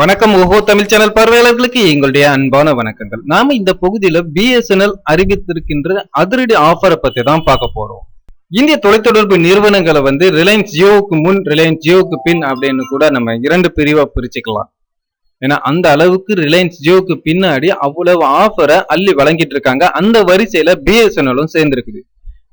வணக்கம் ஓஹோ தமிழ் சேனல் பார்வையாளர்களுக்கு எங்களுடைய அன்பான வணக்கங்கள். நாம இந்த பகுதியில பிஎஸ்என்எல் அறிவித்திருக்கின்ற அதிரடி ஆஃபரை பத்தி தான் பார்க்க போறோம். இந்திய தொலைத்தொடர்பு நிறுவனங்களை வந்து ரிலையன்ஸ் ஜியோவுக்கு முன் ரிலையன்ஸ் ஜியோவுக்கு பின் அப்படின்னு கூட நம்ம இரண்டு பிரிவா பிரிச்சுக்கலாம். ஏன்னா அந்த அளவுக்கு ரிலையன்ஸ் ஜியோவுக்கு பின்னாடி அவ்வளவு ஆஃபரை அள்ளி வழங்கிட்டு இருக்காங்க. அந்த வரிசையில பிஎஸ்என்எலும் சேர்ந்திருக்குது.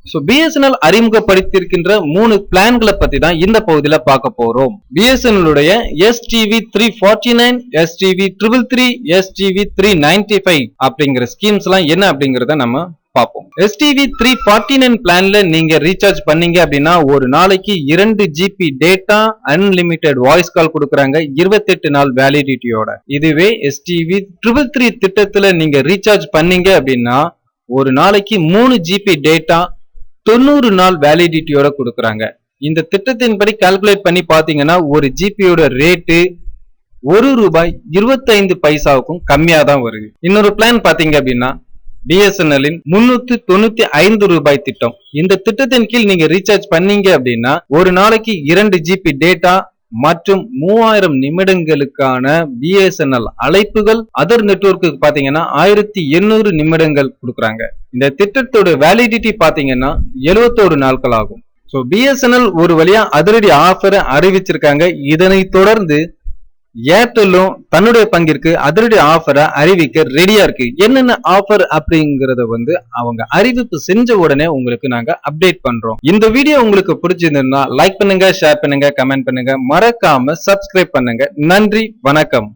ஸோ பிஎஸ்என்எல் அறிமுகப்படுத்தியிருக்கின்ற மூணு பிளான்களை பத்தி தான் இந்த பகுதியில பார்க்க போறோம். பிஎஸ்என்எல் உடைய STV three forty nine STV triple three STV three ninety five அப்படிங்கிற ஸ்கீம்ஸ் எல்லாம் என்ன அப்படிங்கறத நம்ம பார்ப்போம். எஸ்டிவி த்ரீ ஃபார்ட்டி நைன் பிளான்ல நீங்க ரீசார்ஜ் பண்ணீங்க அப்படின்னா ஒரு நாளைக்கு இரண்டு GB data unlimited voice call கொடுக்குறாங்க இருபத்தெட்டு நாள் வேலிடிட்டியோட இதுவே எஸ்டிவி ட்ரிபிள் த்ரீ திட்டத்துல நீங்க ரீசார்ஜ் பண்ணீங்க அப்படின்னா ஒரு நாளைக்கு மூணு ஜிபி டேட்டா தொண்ணூறு நாள் வேலிடிட்டியோட கொடுக்குறாங்க. இந்த திட்டத்தின்படி கால்குலேட் பண்ணி பார்த்தீங்கன்னா ஒரு ஜிபியோட ரேட்டு ஒரு ரூபாய் இருபத்தைந்து பைசாவுக்கும் கம்மியாக தான் வருது. இன்னொரு பிளான் பார்த்தீங்க அப்படின்னா பிஎஸ்என்எல்லின் முன்னூத்தி தொண்ணூத்தி ஐந்து ரூபாய் திட்டம். இந்த திட்டத்தின் கீழ் நீங்க ரீசார்ஜ் பண்ணீங்க அப்படின்னா ஒரு நாளைக்கு இரண்டு ஜிபி டேட்டா மற்றும் மூவாயிரம் நிமிடங்களுக்கான பிஎஸ்என்எல் அழைப்புகள் அதர் நெட்ஒர்க்கு பாத்தீங்கன்னா ஆயிரத்தி எண்ணூறு நிமிடங்கள் கொடுக்குறாங்க. இந்த திட்டத்தோட வேலிடிட்டி பாத்தீங்கன்னா எழுபத்தோரு நாட்கள் ஆகும். ஸோ பிஎஸ்என்எல் ஒரு வழியா அதிரடி ஆஃபரை அறிவிச்சிருக்காங்க. இதனை தொடர்ந்து ஏர்டெல்லும் தன்னுடைய பங்கிற்கு அதனுடைய ஆஃபரை அறிவிக்க ரெடியா இருக்கு. என்னென்ன ஆஃபர் அப்படிங்கறத வந்து அவங்க அறிவிப்பு செஞ்ச உடனே உங்களுக்கு நாங்க அப்டேட் பண்றோம். இந்த வீடியோ உங்களுக்கு பிடிச்சிருந்ததுன்னா லைக் பண்ணுங்க ஷேர் பண்ணுங்க கமெண்ட் பண்ணுங்க. மறக்காம சப்ஸ்கிரைப் பண்ணுங்க. நன்றி வணக்கம்.